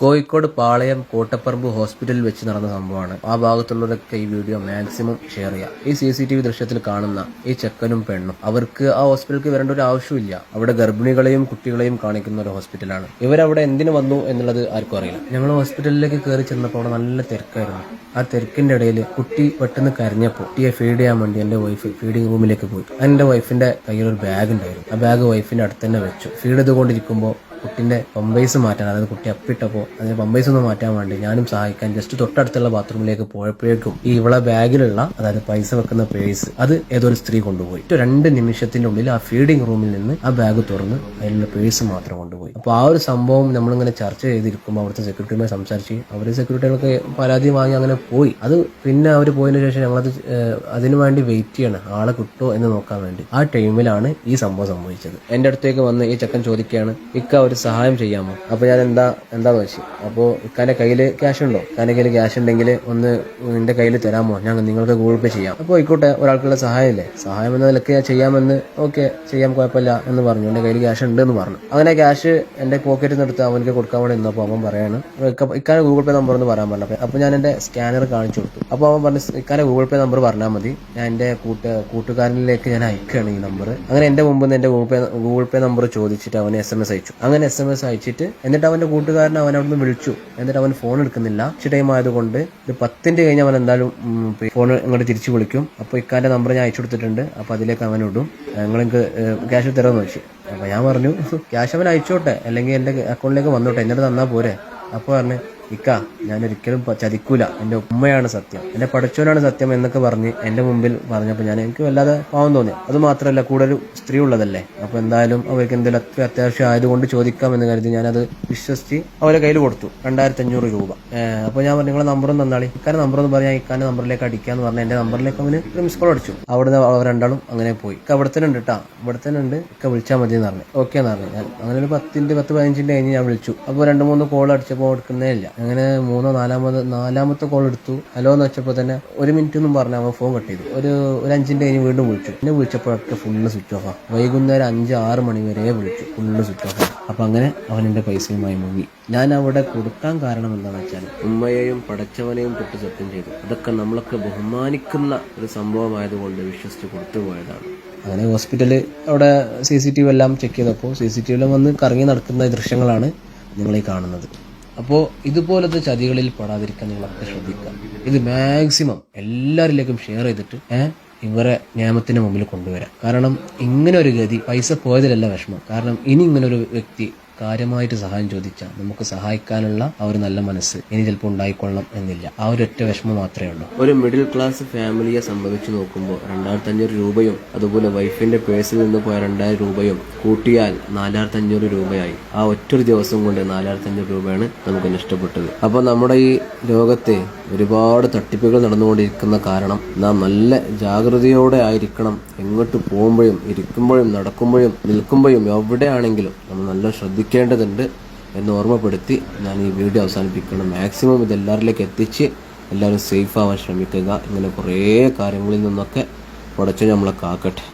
കോഴിക്കോട് പാളയം കോട്ടപ്പറമ്പ് ഹോസ്പിറ്റലിൽ വെച്ച് നടന്ന സംഭവമാണ്. ആ ഭാഗത്തുള്ളവരൊക്കെ ഈ വീഡിയോ മാക്സിമം ഷെയർ ചെയ്യുക ഈ സി സി ടി വി ദൃശ്യത്തിൽ കാണുന്ന ഈ ചെക്കനും പെണ്ണും അവർക്ക് ആ ഹോസ്പിറ്റലിൽ വരേണ്ട ഒരു ആവശ്യമില്ല അവിടെ ഗർഭിണികളെയും കുട്ടികളെയും കാണിക്കുന്ന ഒരു ഹോസ്പിറ്റലാണ്. ഇവരവിടെ എന്തിനു വന്നു എന്നുള്ളത് ആർക്കും അറിയില്ല. ഞങ്ങൾ ഹോസ്പിറ്റലിലേക്ക് കയറി ചെന്നപ്പോൾ അവിടെ നല്ല തിരക്കായിരുന്നു. ആ തിരക്കിന്റെ ഇടയിൽ കുട്ടി പെട്ടെന്ന് കരഞ്ഞപ്പോൾ കുട്ടിയെ ഫീഡ് ചെയ്യാൻ വേണ്ടി എന്റെ വൈഫ് ഫീഡിംഗ് റൂമിലേക്ക് പോയി. എന്റെ വൈഫിന്റെ കയ്യിൽ ഒരു ബാഗ് ഉണ്ടായിരുന്നു. ആ ബാഗ് വൈഫിന്റെ അടുത്ത് തന്നെ വെച്ചു. ഫീഡ് ചെയ്തുകൊണ്ടിരിക്കുമ്പോൾ കുട്ടിന്റെ പമ്പേഴ്സ് മാറ്റാൻ അതായത് കുട്ടി അപ്പിട്ടപ്പോൾ അതിന് പമ്പേഴ്സ് ഒന്ന് മാറ്റാൻ വേണ്ടി ഞാനും സഹായിക്കാൻ ജസ്റ്റ് തൊട്ടടുത്തുള്ള ബാത്റൂമിലേക്ക് പോയപ്പോഴേക്കും ഈ ഇവളെ ബാഗിലുള്ള അതായത് പൈസ വെക്കുന്ന പേഴ്സ് അത് ഏതോ ഒരു സ്ത്രീ കൊണ്ടുപോയി. രണ്ട് നിമിഷത്തിന്റെ ഉള്ളിൽ ആ ഫീഡിംഗ് റൂമിൽ നിന്ന് ആ ബാഗ് തുറന്ന് അതിലുള്ള പേഴ്സ് മാത്രം കൊണ്ടുപോയി. അപ്പോൾ ആ ഒരു സംഭവം നമ്മളിങ്ങനെ ചർച്ച ചെയ്തിരിക്കുമ്പോൾ അവിടുത്തെ സെക്യൂരിറ്റിയുമായി സംസാരിച്ച് അവർ സെക്യൂരിറ്റികൾക്ക് പരാതി വാങ്ങി അങ്ങനെ പോയി. അത് പിന്നെ അവർ പോയതിനു ശേഷം ഞങ്ങളത് അതിനു വേണ്ടി വെയിറ്റ് ചെയ്യണം. ആളെ കിട്ടുമോ എന്ന് നോക്കാൻ വേണ്ടി. ആ ടൈമിലാണ് ഈ സംഭവം സംഭവിച്ചത്. എന്റെ അടുത്തേക്ക് വന്ന് ഈ ചെക്കൻ ചോദിക്കുകയാണ് ഇക്ക ഒരു സഹായം ചെയ്യാമോ? അപ്പോൾ ഞാൻ എന്താ എന്താന്ന് വെച്ചു. അപ്പോൾ ഇക്കാലെ കയ്യിൽ ക്യാഷ് ഉണ്ടോ? ഇക്കാലെ കയ്യിൽ ക്യാഷ് ഉണ്ടെങ്കിൽ ഒന്ന് എന്റെ കയ്യിൽ തരാമോ? ഞങ്ങൾ നിങ്ങൾക്ക് ഗൂഗിൾ പേ ചെയ്യാം. അപ്പോൾ ആയിക്കോട്ടെ ഒരാൾക്കുള്ള സഹായമല്ലേ സഹായം എന്ന നിലയ്ക്ക് ഞാൻ ചെയ്യാമെന്ന് ഓക്കെ ചെയ്യാം കുഴപ്പമില്ല എന്ന് പറഞ്ഞു. എന്റെ കയ്യിൽ ക്യാഷ് ഉണ്ട് എന്ന് പറഞ്ഞു. അങ്ങനെ ക്യാഷ് എന്റെ പോക്കറ്റിൽ നിന്ന് എടുത്ത് അവനക്ക് കൊടുക്കാൻ വേണ്ടി നിന്നപ്പോൾ അവൻ പറയാണ് ഇക്കാലെ ഗൂഗിൾ പേ നമ്പർ ഒന്ന് പറയാൻ പറഞ്ഞു അപ്പോൾ ഞാൻ എന്റെ സ്കാനർ കാണിച്ചു കൊടുത്തു. അപ്പോൾ അവൻ പറഞ്ഞു ഇക്കാലെ ഗൂഗിൾ പേ നമ്പർ പറഞ്ഞാൽ മതി. ഞാൻ എന്റെ കൂട്ട് കൂട്ടുകാരനിലേക്ക് ഞാൻ അയക്കുകയാണ് ഈ നമ്പർ അങ്ങനെ എന്റെ മുമ്പ് നിന്ന് എന്റെ Google Pay Google Pay number ചോദിച്ചിട്ട് അവന് എസ് എം എസ് അയച്ചു. അങ്ങനെ എസ് എം എസ് അയച്ചിട്ട് എന്നിട്ട് അവന്റെ കൂട്ടുകാരൻ അവൻ അവിടുന്ന് വിളിച്ചു. എന്നിട്ട് അവൻ ഫോൺ എടുക്കുന്നില്ല. ഉച്ച ടൈം ആയതുകൊണ്ട് ഒരു പത്തിന്റെ കഴിഞ്ഞ് അവൻ എന്തായാലും ഫോൺ ഇങ്ങോട്ട് തിരിച്ചു വിളിക്കും. അപ്പോൾ ഇക്കാന്റെ നമ്പർ ഞാൻ അയച്ചു കൊടുത്തിട്ടുണ്ട്. അപ്പോൾ അതിലേക്ക് അവൻ ഇടും. നിങ്ങൾ എനിക്ക് ക്യാഷ് തരാമെന്ന് വെച്ചു. അപ്പോൾ ഞാൻ പറഞ്ഞു ക്യാഷ് അവൻ അയച്ചോട്ടെ. അല്ലെങ്കിൽ എന്റെ അക്കൗണ്ടിലേക്ക് വന്നോട്ടെ. എന്നിട്ട് തന്നാൽ പോരെ. അപ്പോൾ പറഞ്ഞു ഇക്ക ഞാൻ ഒരിക്കലും ചതിക്കൂല. എന്റെ ഉമ്മയാണ് സത്യം. എന്റെ പഠിച്ചവനാണ് സത്യം എന്നൊക്കെ പറഞ്ഞ് എന്റെ മുമ്പിൽ പറഞ്ഞപ്പോൾ ഞാൻ എനിക്ക് വല്ലാതെ പാവം തോന്നി. അത് മാത്രമല്ല കൂടെ ഒരു സ്ത്രീ ഉള്ളതല്ലേ? അപ്പൊ എന്തായാലും അവർക്ക് എന്തെങ്കിലും അത്ര അത്യാവശ്യം ആയതുകൊണ്ട് ചോദിക്കാം എന്ന് കരുതി ഞാനത് വിശ്വസിച്ച് അവരെ കയ്യിൽ കൊടുത്തു. രണ്ടായിരത്തി അഞ്ഞൂറ് രൂപ. അപ്പോൾ അപ്പൊ ഞാൻ പറഞ്ഞു നിങ്ങളെ നമ്പറും തന്നാളി. ഇക്കാന്റെ നമ്പർ എന്ന് പറഞ്ഞാൽ ഇക്കാന്റെ നമ്പറിലേക്ക് അടിക്കാന്ന് പറഞ്ഞ എന്റെ നമ്പറിലേക്ക് അവന് ഒരു മിസ് കോൾ അടിച്ചു. അവിടുന്ന് അവർ രണ്ടാളും അങ്ങനെ പോയി. ഇക്ക അവിടെ തന്നെ ഉണ്ട് കേട്ടാ ഇവിടെ തന്നെ ഉണ്ട് ഇക്ക വിളിച്ചാൽ മതി എന്ന് പറഞ്ഞു. ഓക്കെ എന്ന് പറഞ്ഞു. ഞാൻ അങ്ങനെ ഒരു പത്തിന്റെ പത്ത് പതിനഞ്ചിന്റെ കഴിഞ്ഞ് ഞാൻ വിളിച്ചു. അപ്പോൾ രണ്ട് മൂന്ന് കോൾ അടിച്ചപ്പോൾ എടുക്കുന്നേ ഇല്ല. അങ്ങനെ മൂന്നോ നാലാമത് നാലാമത്തെ കോൾ എടുത്തു. ഹലോ എന്ന് വെച്ചപ്പോൾ തന്നെ ഒരു മിനിറ്റ് ഒന്നും പറഞ്ഞാൽ അവൻ ഫോൺ കട്ട് ചെയ്തു. ഒരു ഒരു അഞ്ചിന്റെ കഴിഞ്ഞ് വീണ്ടും വിളിച്ചു. പിന്നെ വിളിച്ചപ്പോഴൊക്കെ ഫുള്ള് സ്വിച്ച് ഓഫാണ് വൈകുന്നേരം അഞ്ച് ആറ് മണി വരെ വിളിച്ചു. ഫുള്ള് സ്വിച്ച് ഓഫാണ് അപ്പം അങ്ങനെ അവൻ എന്റെ പൈസയുമായി മുങ്ങി. ഞാൻ അവിടെ കൊടുക്കാൻ കാരണം എന്താണെന്ന് വെച്ചാൽ ഉമ്മയെയും പടച്ചവനെയും തൊട്ട് സത്യം ചെയ്തു. അതൊക്കെ നമ്മളൊക്കെ ബഹുമാനിക്കുന്ന ഒരു സംഭവമായതുകൊണ്ട് വിശ്വസിച്ച് കൊടുത്തു പോയതാണ്. അങ്ങനെ ഹോസ്പിറ്റൽ അവിടെ സി സി ടി വി എല്ലാം ചെക്ക് ചെയ്തപ്പോൾ സി സി ടി വി എല്ലാം വന്ന് കറങ്ങി നടക്കുന്ന ദൃശ്യങ്ങളാണ് നിങ്ങളീ കാണുന്നത്. അപ്പോൾ ഇതുപോലത്തെ ചതികളിൽ പെടാതിരിക്കാൻ നിങ്ങളൊക്കെ ശ്രദ്ധിക്കുക. ഇത് മാക്സിമം എല്ലാവരിലേക്കും ഷെയർ ചെയ്തിട്ട് ഇവരെ നിയമത്തിന്റെ മുമ്പിൽ കൊണ്ടുവരാം. കാരണം ഇങ്ങനെ ഒരു ഗതി പൈസ പോയതിലല്ല വിഷമം. കാരണം ഇനി ഇങ്ങനൊരു വ്യക്തി കാര്യമായിട്ട് സഹായം ചോദിച്ചാൽ നമുക്ക് സഹായിക്കാനുള്ള ആ ഒരു നല്ല മനസ്സ് ഇനി ചിലപ്പോൾ ഉണ്ടായിക്കൊള്ളണം എന്നില്ല. ആ ഒരു ഒറ്റ വിഷമം മാത്രമേ ഉള്ളൂ. ഒരു മിഡിൽ ക്ലാസ് ഫാമിലിയെ സംബന്ധിച്ച് നോക്കുമ്പോൾ രണ്ടായിരത്തി അഞ്ഞൂറ് രൂപയും അതുപോലെ വൈഫിന്റെ പേഴ്സിൽ നിന്ന് പോയ രണ്ടായിരം രൂപയും കൂട്ടിയാൽ നാലായിരത്തി അഞ്ഞൂറ് രൂപയായി. ആ ഒറ്റൊരു ദിവസം കൊണ്ട് നാലായിരത്തി അഞ്ഞൂറ് രൂപയാണ് നമുക്ക് നഷ്ടപ്പെട്ടത്. അപ്പോൾ നമ്മുടെ ഈ ലോകത്തെ ഒരുപാട് തട്ടിപ്പുകൾ നടന്നുകൊണ്ടിരിക്കുന്ന കാരണം നാം നല്ല ജാഗ്രതയോടെ ആയിരിക്കണം. എങ്ങോട്ട് പോകുമ്പോഴും ഇരിക്കുമ്പോഴും നടക്കുമ്പോഴും നിൽക്കുമ്പോഴും എവിടെയാണെങ്കിലും നമ്മൾ നല്ല ശ്രദ്ധിക്കേണ്ടതുണ്ട് എന്ന് ഓർമ്മപ്പെടുത്തി ഞാൻ ഈ വീഡിയോ അവസാനിപ്പിക്കണം മാക്സിമം ഇത് എല്ലാവരിലേക്ക് എത്തിച്ച് എല്ലാവരും സേഫ് ആവാൻ ശ്രമിക്കുക. ഇങ്ങനെ കുറേ കാര്യങ്ങളിൽ നിന്നൊക്കെ പടച്ചു നമ്മളെ കാക്കട്ടെ.